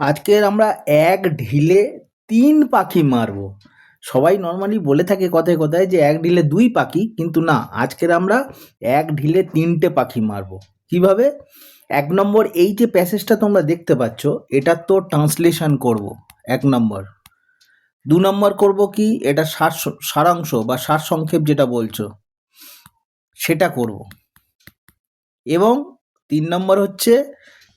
আজকের আমরা এক ঢিলে তিন পাখি মারবো। সবাই নর্মালি বলে থাকে কথায় কথায় যে এক ঢিলে দুই পাখি, কিন্তু না, আজকের আমরা এক ঢিলে তিনটে পাখি মারব। কীভাবে? এক নম্বর, এই যে প্যাসেজটা তোমরা দেখতে পাচ্ছ এটার তো ট্রান্সলেশন করব, এক নম্বর। দু নম্বর করব কি, এটা সার সারাংশ বা সার সংক্ষেপ যেটা বলছো, সেটা করব। এবং তিন নম্বর হচ্ছে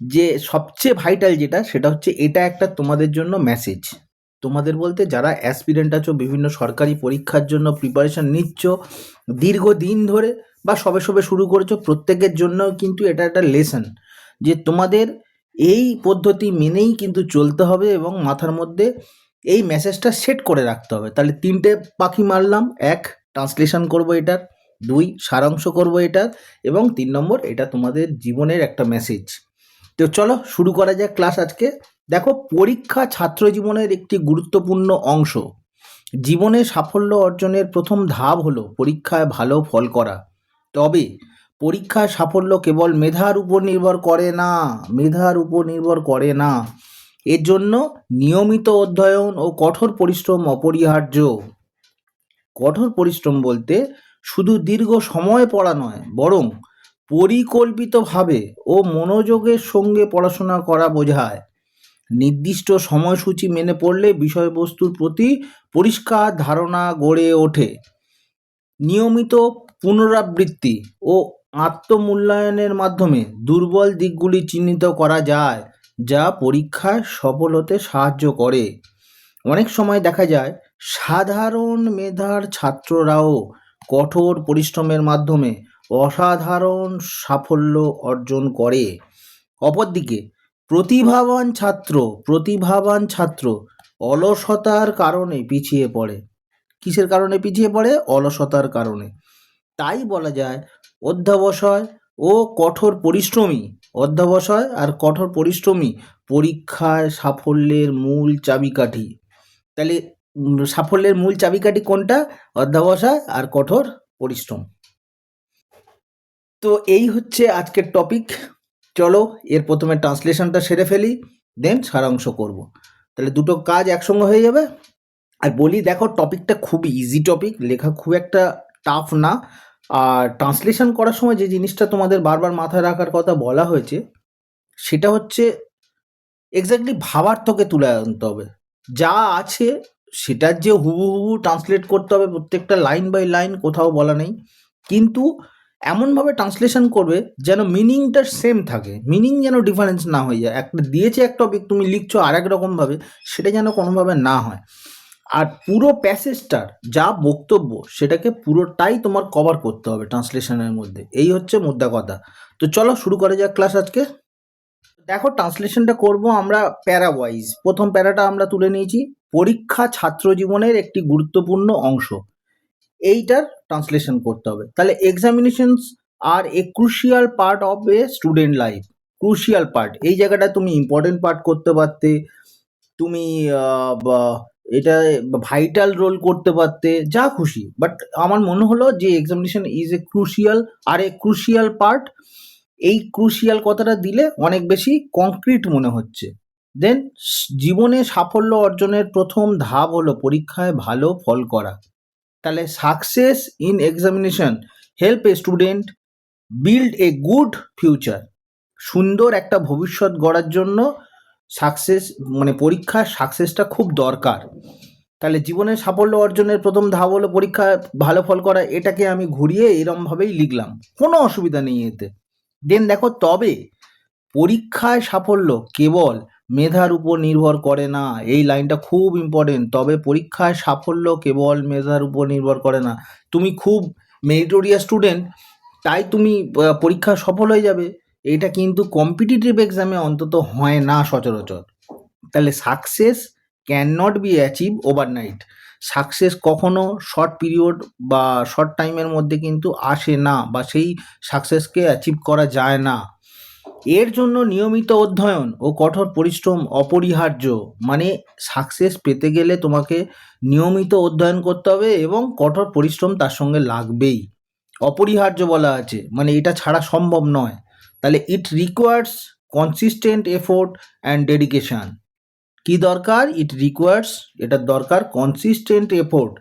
যে সবচেয়ে ভাইটাল যেটা, সেটা হচ্ছে এটা একটা তোমাদের জন্য মেসেজ তোমাদের বলতে যারা অ্যাসপিরেন্ট আছো, বিভিন্ন সরকারি পরীক্ষার জন্য প্রিপারেশন নিচ্ছ, দীর্ঘদিন ধরে বা সবে সবে শুরু করেছ, প্রত্যেকের জন্য কিন্তু এটা একটা লেসন যে তোমাদের এই পদ্ধতি মেনেই কিন্তু চলতে হবে এবং মাথার মধ্যে এই মেসেজটা সেট করে রাখতে হবে। তাহলে তিনটে পাখি মারলাম, এক ট্রান্সলেশন করব এটার, দুই, সারাংশ করব এটার, এবং তিন নম্বর এটা তোমাদের জীবনের একটা মেসেজ তো চলো শুরু করা যাক ক্লাস আজকে। দেখো, পরীক্ষা ছাত্র জীবনের একটি গুরুত্বপূর্ণ অংশ। জীবনে সাফল্য অর্জনের প্রথম ধাপ হলো পরীক্ষায় ভালো ফল করা। তবে পরীক্ষায় সাফল্য কেবল মেধার উপর নির্ভর করে না, মেধার উপর নির্ভর করে না। এর জন্য নিয়মিত অধ্যয়ন ও কঠোর পরিশ্রম অপরিহার্য। কঠোর পরিশ্রম বলতে শুধু দীর্ঘ সময় পড়া নয়, বরং পরিকল্পিতভাবে ও মনোযোগের সঙ্গে পড়াশোনা করা বোঝায়। নির্দিষ্ট সময়সূচি মেনে পড়লে বিষয়বস্তুর প্রতি পরিষ্কার ধারণা গড়ে ওঠে। নিয়মিত পুনরাবৃত্তি ও আত্মমূল্যায়নের মাধ্যমে দুর্বল দিকগুলি চিহ্নিত করা যায়, যা পরীক্ষায় সফল হতে সাহায্য করে। অনেক সময় দেখা যায়, সাধারণ মেধার ছাত্ররাও কঠোর পরিশ্রমের মাধ্যমে অসাধারণ সাফল্য অর্জন করে। অপরদিকে, প্রতিভাবান ছাত্র প্রতিভাবান ছাত্র অলসতার কারণে পিছিয়ে পড়ে। কিসের কারণে পিছিয়ে পড়ে? অলসতার কারণে। তাই বলা যায়, অধ্যাবসায় ও কঠোর পরিশ্রমী অধ্যাবসায় আর কঠোর পরিশ্রমী পরীক্ষায় সাফল্যের মূল চাবিকাঠি। তাহলে সাফল্যের মূল চাবিকাঠি কোনটা? অধ্যাবসায় আর কঠোর পরিশ্রম। তো এই হচ্ছে আজকের টপিক চলো, এর প্রথমে ট্রান্সলেশনটা সেরে ফেলি দেন সারাংশ করব। তাহলে দুটো কাজ একসঙ্গে হয়ে যাবে। আর বলি, দেখো টপিকটা খুব ইজি টপিক লেখা খুব একটা টাফ না। আর ট্রান্সলেশন করার সময় যে জিনিসটা তোমাদের বারবার মাথায় রাখার কথা বলা হয়েছে, সেটা হচ্ছে এক্স্যাক্টলি ভাবার্থকে তুলে আনতে হবে। যা আছে, সেটার যে হুবু হুবু ট্রান্সলেট করতে হবে প্রত্যেকটা লাইন বাই লাইন কোথাও বলা নেই। কিন্তু এমনভাবে ট্রান্সলেশন করবে যেন মিনিংটা সেম থাকে। মিনিং যেন ডিফারেন্স না হয়ে যায়। একটা দিয়েছে এক টপিক তুমি লিখছো আর এক রকমভাবে, সেটা যেন কোনোভাবে না হয়। আর পুরো প্যাসেজটার যা বক্তব্য, সেটাকে পুরোটাই তোমার কভার করতে হবে ট্রান্সলেশনের মধ্যে। এই হচ্ছে মুদ্রা কথা। তো চলো শুরু করা যাক ক্লাস আজকে। দেখো ট্রান্সলেশনটা করব আমরা প্যারা ওয়াইজ প্রথম প্যারাটা আমরা তুলে নিয়েছি। পরীক্ষা ছাত্র জীবনের একটি গুরুত্বপূর্ণ অংশ। এইটার ট্রান্সলেশন করতে হবে। তাহলে examinations are a crucial part of a student life crucial part এই জায়গাটা তুমি ইম্পর্টেন্ট পার্ট করতে পারতে, তুমি এটা ভাইটাল রোল করতে পারতে, যা খুশি। বাট আমার মনে হলো যে examination is a crucial are a crucial part এই ক্রুশিয়াল কথাটা দিলে অনেক বেশি কংক্রিট মনে হচ্ছে। দেন জীবনে সাফল্য অর্জনের প্রথম ধাপ হলো পরীক্ষায় ভালো ফল করা। তাহলে success in examination help a student build a good future সুন্দর একটা ভবিষ্যৎ গড়ার জন্য সাকসেস মানে পরীক্ষার সাকসেসটা খুব দরকার। তাহলে জীবনের সাফল্য অর্জনের প্রথম ধাপ হলো পরীক্ষা, ভালো ফল করা, এটাকে আমি ঘুরিয়ে এরমভাবেই লিখলাম। কোনো অসুবিধা নেই এতে। দেন দেখো তবে পরীক্ষায় সাফল্য কেবল মেধার উপর নির্ভর করে না। এই লাইনটা খুব ইম্পর্টেন্ট তবে পরীক্ষায় সাফল্য কেবল মেধার উপর নির্ভর করে না। তুমি খুব মেরিটোরিয়া স্টুডেন্ট তাই তুমি আহ, পরীক্ষায় সফল হয়ে যাবে। এটা কিন্তু কম্পিটিটিভ এক্সামে অন্তত হয় না সচরাচর। তাহলে success can not be achieve overnight success কখনো শর্ট পিরিয়ড বা শর্ট টাইমের মধ্যে কিন্তু আসে না বা সেই সাকসেসকে অ্যাচিভ করা যায় না। এর জন্য নিয়মিত অধ্যয়ন ও কঠোর পরিশ্রম অপরিহার্য। মানে সাকসেস পেতে গেলে তোমাকে নিয়মিত অধ্যয়ন করতে হবে এবং কঠোর পরিশ্রম তার সঙ্গে লাগবেই। অপরিহার্য বলা আছে মানে এটা ছাড়া সম্ভব নয়। তাহলে it requires consistent effort and dedication কি দরকার? ইট রিকোয়ার্স এটার দরকার কনসিস্টেন্ট এফোর্ট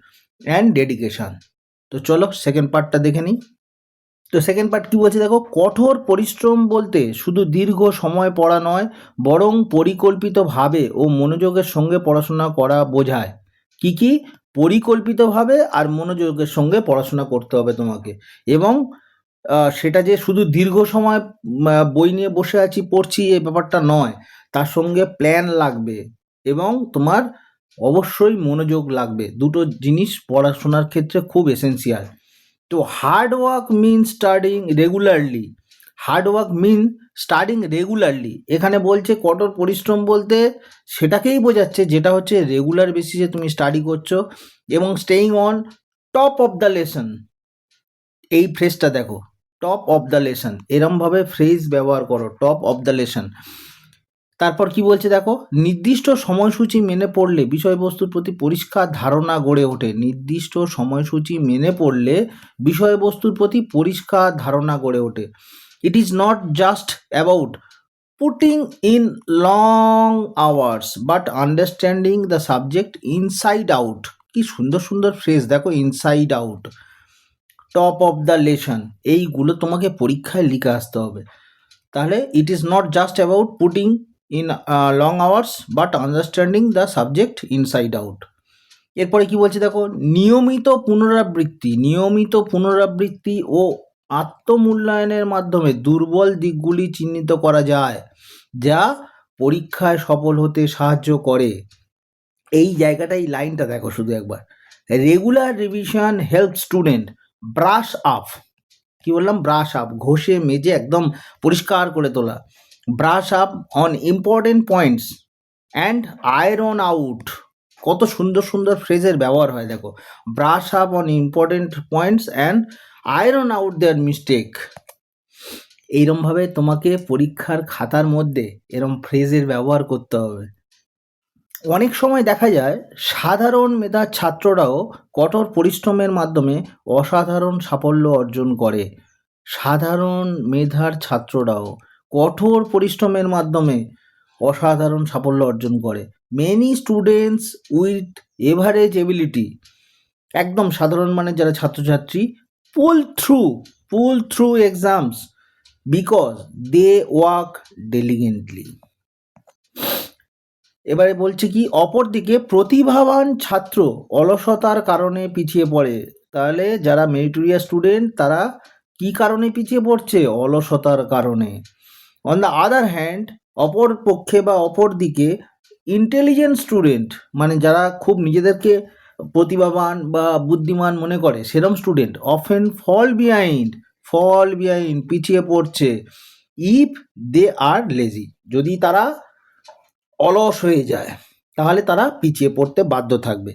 অ্যান্ড ডেডিকেশান তো চলো সেকেন্ড পার্টটা দেখে নিই। তো সেকেন্ড পার্ট কী বলছে দেখো, কঠোর পরিশ্রম বলতে শুধু দীর্ঘ সময় পড়া নয়, বরং পরিকল্পিতভাবে ও মনোযোগের সঙ্গে পড়াশোনা করা বোঝায়। কি কি? পরিকল্পিতভাবে আর মনোযোগের সঙ্গে পড়াশোনা করতে হবে তোমাকে। এবং সেটা যে শুধু দীর্ঘ সময় বই নিয়ে বসে আছি, পড়ছি এই ব্যাপারটা নয়। তার সঙ্গে প্ল্যান লাগবে এবং তোমার অবশ্যই মনোযোগ লাগবে। দুটো জিনিস পড়াশোনার ক্ষেত্রে খুব এসেন্সিয়াল তো hard work mean studying regularly hard work mean studying regularly এখানে বলছে কঠোর পরিশ্রম বলতে সেটাকেই বোঝাচ্ছে যেটা হচ্ছে রেগুলার বেসিসে তুমি স্টাডি করছ এবং staying on top of the lesson এই ফ্রেজটা দেখো টপ অফ দ্য লেসন এরমভাবে ফ্রেজ ব্যবহার করো টপ অফ দ্য লেসন তারপর কি বলছে দেখো? নির্দিষ্ট সময়সূচি মেনে পড়লে বিষয়বস্তুর প্রতি পরিষ্কার ধারণা গড়ে ওঠে। নির্দিষ্ট সময়সূচি মেনে পড়লে বিষয়বস্তুর প্রতি পরিষ্কার ধারণা গড়ে ওঠে। It is not just about putting in long hours but understanding the subject inside out কি সুন্দর সুন্দর ফ্রেজ দেখো inside out top of the lesson এইগুলো তোমাকে পরীক্ষায় লিখে আসতে হবে। তাহলে it is not just about putting in long hours but understanding the subject inside out এরপরে কি বলছে দেখো? নিয়মিত পুনরাবৃত্তি নিয়মিত পুনরাবৃত্তি ও আত্মমূল্যায়নের মাধ্যমে দুর্বল দিকগুলি চিহ্নিত করা যায়, যা পরীক্ষায় সফল হতে সাহায্য করে। এই জায়গাটা এই লাইনটা দেখো শুধু একবার। Regular revision help student brush up কি বললাম? ব্রাশ আপ ঘষে, মেজে, একদম পরিষ্কার করে তোলা। Brush up on important points and iron out কত সুন্দর সুন্দর ফ্রেজের ব্যবহার হয়, দেখো। Brush up on important points and iron out their mistake এইরমভাবে তোমাকে পরীক্ষার খাতার মধ্যে এরম ফ্রেজের ব্যবহার করতে হবে। অনেক সময় দেখা যায়, সাধারণ মেধার ছাত্ররাও কঠোর পরিশ্রমের মাধ্যমে অসাধারণ সাফল্য অর্জন করে। সাধারণ মেধার ছাত্ররাও। কঠোর পরিশ্রমের মাধ্যমে অসাধারণ সাফল্য অর্জন করে। Many students with average ability একদম সাধারণ মানে যারা ছাত্রছাত্রী pull through pull through exams because they work diligently এবারে বলছে কি, অপরদিকে প্রতিভাবান ছাত্র অলসতার কারণে পিছিয়ে পড়ে। তাহলে যারা মেরিটোরিয়াস স্টুডেন্ট তারা কি কারণে পিছিয়ে পড়ছে? অলসতার কারণে। অন দ্য আদার হ্যান্ড অপর পক্ষে বা অপর দিকে ইন্টেলিজেন্ট স্টুডেন্ট মানে যারা খুব নিজেদেরকে প্রতিভাবান বা বুদ্ধিমান মনে করে, সেরম student often fall behind fall behind পিছিয়ে পড়ছে ইফ দে আর লেজি যদি তারা অলস হয়ে যায়, তাহলে তারা পিছিয়ে পড়তে বাধ্য থাকবে।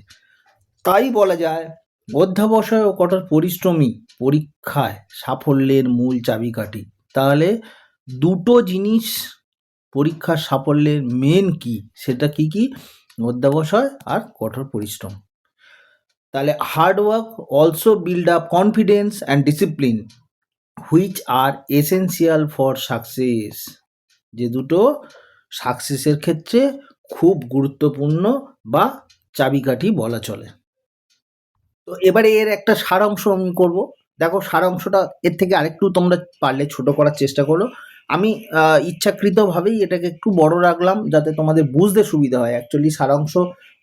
তাই বলা যায়, অধ্যাবসায় ও কঠোর পরিশ্রমী পরীক্ষায় সাফল্যের মূল চাবিকাঠি। তাহলে দুটো জিনিস পরীক্ষার সাফল্যের মেন কি? সেটা কি কি? অধ্যাবসায় আর কঠোর পরিশ্রম। তাহলে hard work also build up confidence and discipline which are essential for success যে দুটো সাকসেসের ক্ষেত্রে খুব গুরুত্বপূর্ণ বা চাবিকাঠি বলা চলে। তো এবারে এর একটা সারাংশ আমি করব। দেখো সারাংশটা, এর থেকে আরেকটু তোমরা পারলে ছোট করার চেষ্টা করো। আমি ইচ্ছাকৃতভাবেই এটাকে একটু বড় রাখলাম যাতে তোমাদের বুঝতে সুবিধা হয়। অ্যাকচুয়ালি সারাংশ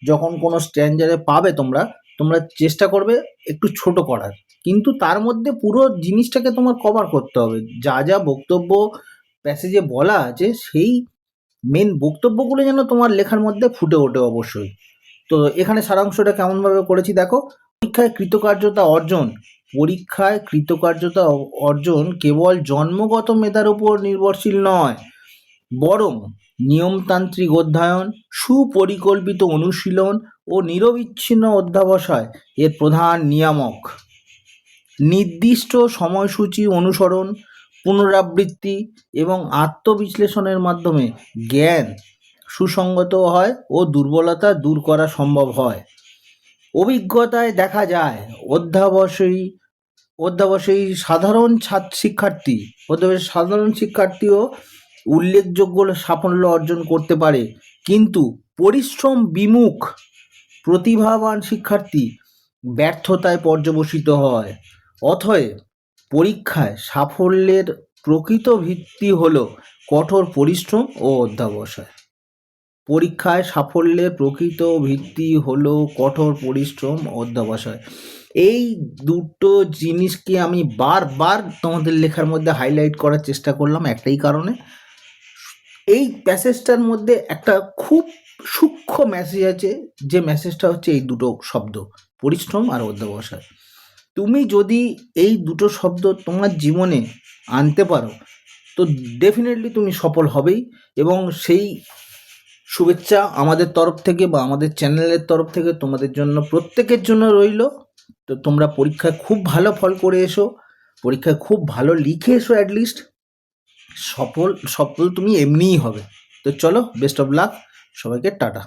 যখন কোনো স্ট্যান্ডারে পাবে তোমরা তোমরা চেষ্টা করবে একটু ছোট করার। কিন্তু তার মধ্যে পুরো জিনিসটাকে তোমার কভার করতে হবে। যা যা বক্তব্য প্যাসেজে বলা আছে, সেই মেন বক্তব্যগুলো যেন তোমার লেখার মধ্যে ফুটে ওঠে অবশ্যই। তো এখানে সারাংশটা কেমনভাবে করেছি দেখো, পরীক্ষায় কৃতকার্যতা অর্জন পরীক্ষায় কৃতকার্যতা অর্জন কেবল জন্মগত মেধার উপর নির্ভরশীল নয়, বরং নিয়মতান্ত্রিক অধ্যয়ন, সুপরিকল্পিত অনুশীলন ও নিরবিচ্ছিন্ন অধ্যাবসায় এর প্রধান নিয়ামক। নির্দিষ্ট সময়সূচি অনুসরণ, পুনরাবৃত্তি এবং আত্মবিশ্লেষণের মাধ্যমে জ্ঞান সুসংগত হয় ও দুর্বলতা দূর করা সম্ভব হয়। অভিজ্ঞতায় দেখা যায়, অধ্যাবসায়ী অধ্যাবসায়ী সাধারণ ছাত্র শিক্ষার্থী, অধ্যাবসায়ী সাধারণ শিক্ষার্থীও উল্লেখযোগ্য সাফল্য অর্জন করতে পারে। কিন্তু পরিশ্রম বিমুখ, প্রতিভাবান শিক্ষার্থী ব্যর্থতায় পর্যবসিত হয়। অথয়ে পরীক্ষায় সাফল্যের প্রকৃত ভিত্তি হল কঠোর পরিশ্রম ও অধ্যাবসায়। পরীক্ষায় সাফল্যের প্রকৃত ভিত্তি হলো কঠোর পরিশ্রম অধ্যবসায়। এই দুটো জিনিসকে আমি বারবার তোমাদের লেখার মধ্যে হাইলাইট করার চেষ্টা করলাম একটাই কারণে। এই প্যাসেজটার মধ্যে একটা খুব সূক্ষ্ম মেসেজ আছে, যে মেসেজটা হচ্ছে এই দুটো শব্দ, পরিশ্রম আর অধ্যবসায়। তুমি যদি এই দুটো শব্দ তোমার জীবনে আনতে পারো, তো ডেফিনেটলি তুমি সফল হবেই এবং সেই শুভেচ্ছা আমাদের তরফ থেকে বা আমাদের চ্যানেলের তরফ থেকে তোমাদের জন্য প্রত্যেকের জন্য রইল। তো তোমরা পরীক্ষায় খুব ভালো ফল করে এসো, পরীক্ষায় খুব ভালো লিখে এসো অ্যাটলিস্ট সফল সফল তুমি এমনিই হবে। তো চলো বেস্ট অফ লাক সবাইকে টাটা।